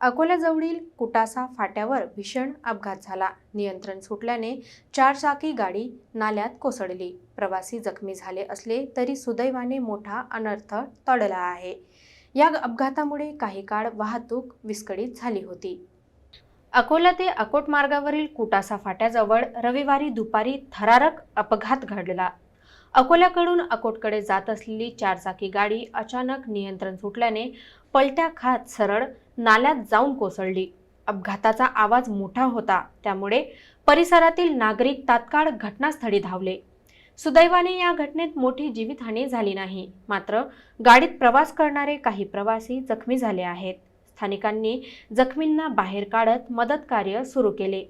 अकोल्याजवळील कुटासा फाट्यावर भीषण अपघात झाला. नियंत्रण सुटल्याने चारचाकी गाडी नाल्यात कोसळली. प्रवासी जखमी झाले असले तरी सुदैवाने मोठा अनर्थ टळला आहे. या अपघातामुळे काही काळ वाहतूक विस्कळीत झाली होती. अकोला ते अकोट मार्गावरील कुटासा फाट्याजवळ रविवारी दुपारी थरारक अपघात घडला. अकोल्याकडून अकोटकडे जात असलेली चारचाकी गाडी अचानक नियंत्रण सुटल्याने पलट्या खात सरळ नाल्यात जाऊन कोसळली. अपघाताचा आवाज मोठा होता. त्यामुळे परिसरातील नागरिक तात्काळ घटनास्थळी धावले. सुदैवाने या घटनेत मोठी जीवितहानी झाली नाही. मात्र गाडीत प्रवास करणारे काही प्रवासी जखमी झाले आहेत. स्थानिकांनी जखमींना बाहेर काढत मदत कार्य सुरू केले.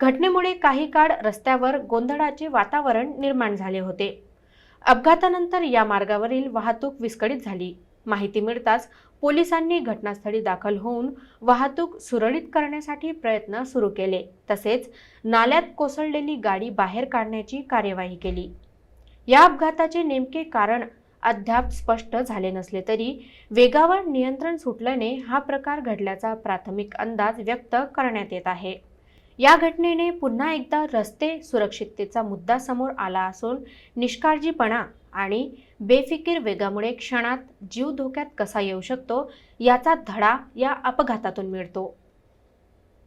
घटनेमुळे काही काळ रस्त्यावर गोंधळाचे वातावरण निर्माण झाले होते. अपघातानंतर या मार्गावरील वाहतूक विस्कळीत झाली. माहिती मिळताच पोलिसांनी घटनास्थळी दाखल होऊन वाहतूक सुरळीत करण्यासाठी प्रयत्न सुरू केले. तसेच नाल्यात कोसळलेली गाडी बाहेर काढण्याची कार्यवाही केली. या अपघाताचे नेमके कारण अद्याप स्पष्ट झाले नसले तरी वेगावर नियंत्रण सुटल्याने हा प्रकार घडल्याचा प्राथमिक अंदाज व्यक्त करण्यात येत आहे. या घटनेने पुन्हा एकदा रस्ते सुरक्षिततेचा मुद्दा समोर आला असून निष्काळजीपणा आणि बेफिकीर वेगामुळे क्षणात जीव धोक्यात कसा येऊ शकतो याचा धडा या अपघातातून मिळतो.